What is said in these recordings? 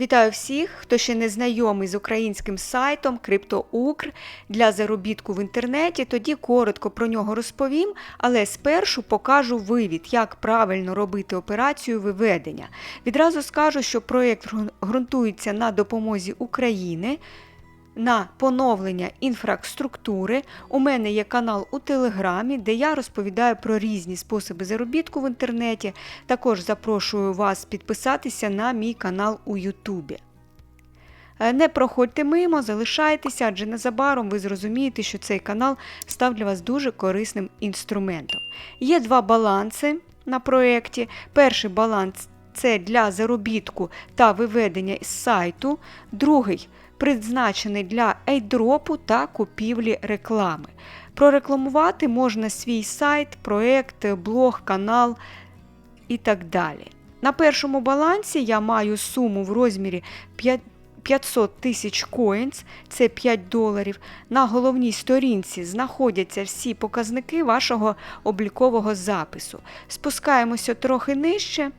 Вітаю всіх, хто ще не знайомий з українським сайтом CryptoUkr для заробітку в інтернеті. Тоді коротко про нього розповім, але спершу покажу вивід, як правильно робити операцію виведення. Відразу скажу, що проєкт ґрунтується на допомозі України. На поновлення інфраструктури у мене є канал у Телеграмі, де я розповідаю про різні способи заробітку в інтернеті. Також запрошую вас підписатися на мій канал у Ютубі. Е, Не проходьте мимо, залишайтеся, адже незабаром ви зрозумієте, що цей канал став для вас дуже корисним інструментом. Є два баланси на проєкті. Перший баланс це для заробітку та виведення із сайту, другий призначений для ейдропу та купівлі реклами. Прорекламувати можна свій сайт, проект, блог, канал і так далі. На першому балансі я маю суму в розмірі 500 тисяч коїнс, це 5 доларів. На головній сторінці знаходяться всі показники вашого облікового запису. Спускаємося трохи нижче.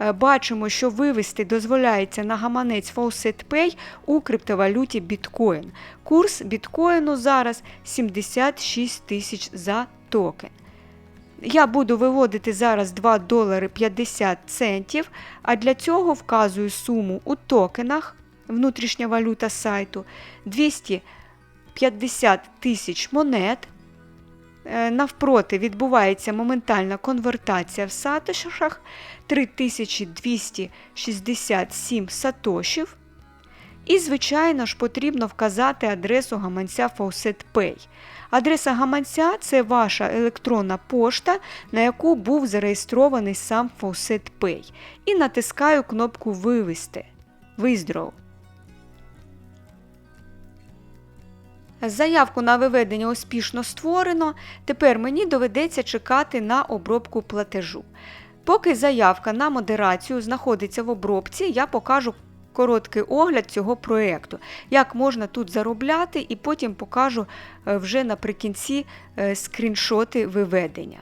Е, Бачимо, що вивести дозволяється на гаманець Faucet Pay у криптовалюті біткоін. Курс біткоїну зараз 76 тисяч за токен. Я буду виводити зараз 2 долари 50 центів, а для цього вказую суму у токенах, внутрішня валюта сайту 250 тисяч монет. Е, Навпроти відбувається моментальна конвертація в сатошах 3267 сатошів. І, звичайно ж, потрібно вказати адресу гаманця Faucet Pay. Адреса гаманця це ваша електронна пошта, на яку був зареєстрований сам Faucet Pay. І натискаю кнопку Вивести. Withdraw. Заявку на виведення успішно створено. Тепер мені доведеться чекати на обробку платежу. Поки заявка на модерацію знаходиться в обробці, я покажу короткий огляд цього проєкту, як можна тут заробляти, і потім покажу е, вже наприкінці е, скріншоти виведення.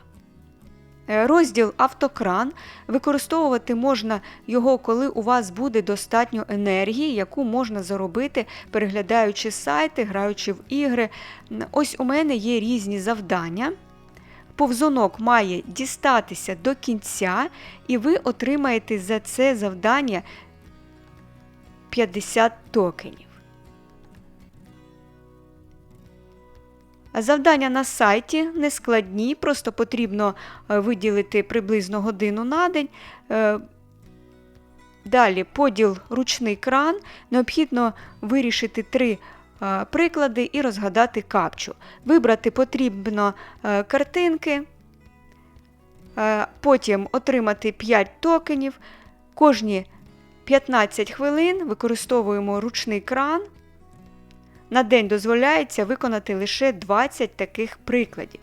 Е, Розділ автокран. Використовувати можна його, коли у вас буде достатньо енергії, яку можна заробити, переглядаючи сайти, граючи в ігри. Ось у мене є різні завдання. Повзунок має дістатися до кінця, і ви отримаєте за це завдання 50 токенів. Завдання на сайті не складні, просто потрібно е, виділити приблизно годину на день. Е, Далі поділ ручний кран. Необхідно вирішити три е, приклади і розгадати капчу. Вибрати потрібно картинки, потім отримати 5 токенів. Кожні 15 хвилин використовуємо ручний кран. На день дозволяється виконати лише 20 таких прикладів.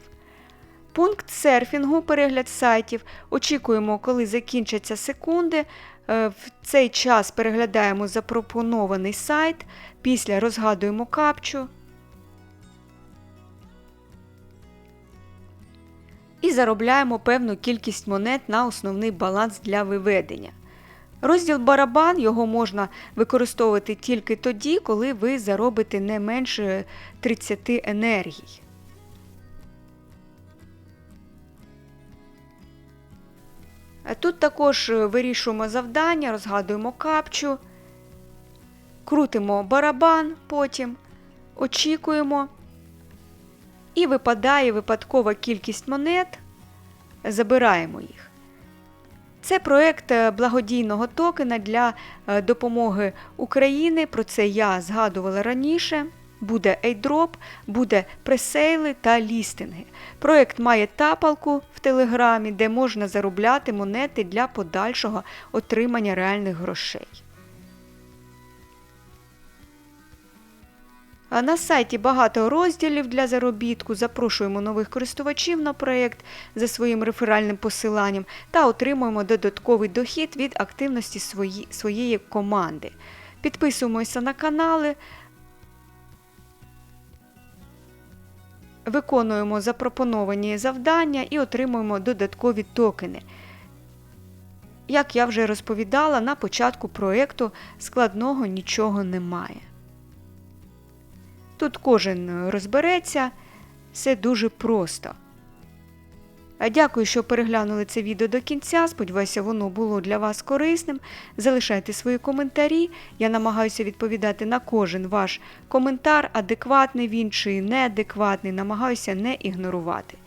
Пункт серфінгу, перегляд сайтів. Очікуємо, коли закінчаться секунди. Е, В цей час переглядаємо запропонований сайт, після розгадуємо капчу. І заробляємо певну кількість монет на основний баланс для виведення. Розділ барабан його можна використовувати тільки тоді, коли ви заробите не менше 30 енергій. Тут також вирішуємо завдання, розгадуємо капчу, крутимо барабан потім, очікуємо. І випадає випадкова кількість монет, забираємо їх. Це проєкт е, благодійного токена для е, допомоги України. Про це я згадувала раніше. Буде ейдроп, буде пресейли та лістинги. Проект має тапалку в Телеграмі, де можна заробляти монети для подальшого отримання реальних грошей. На сайті багато розділів для заробітку. Запрошуємо нових користувачів на проєкт за своїм реферальним посиланням та отримуємо додатковий дохід від активності свої, своєї команди. Підписуємося на канали, виконуємо запропоновані завдання і отримуємо додаткові токени. Як я вже розповідала, на початку проєкту складного нічого немає. Тут кожен розбереться, все дуже просто. А Дякую, що переглянули це відео до кінця. Сподіваюся, воно було для вас корисним. Залишайте свої коментарі. Я намагаюся відповідати на кожен ваш коментар, адекватний він чи неадекватний, намагаюся не ігнорувати.